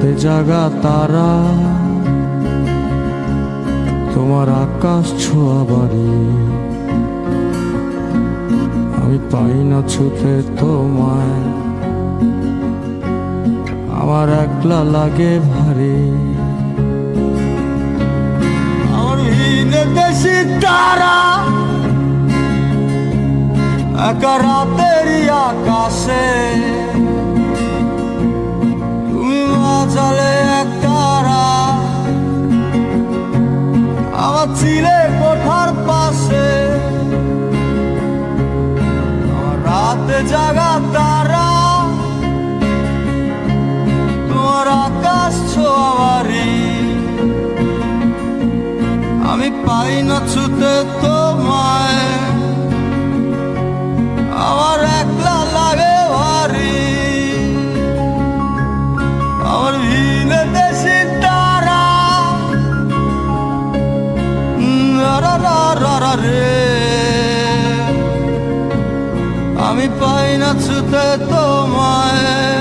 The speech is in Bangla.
রাতে জাগা তারা। তোমার আকাশ ছোঁয়া বাড়ি আমি পাই না ছুতে তোমায়। আমার একলা লাগে ভারী। তারা। একা রাতেরই আকাশে। ছিলে কোঠার পাশে। রাত জাগা তারা। তোমার আকাশ ছোয়ারি আমি পাই না ছুতে তোমায়। রা আমি পাই না ছুতে তোমায়।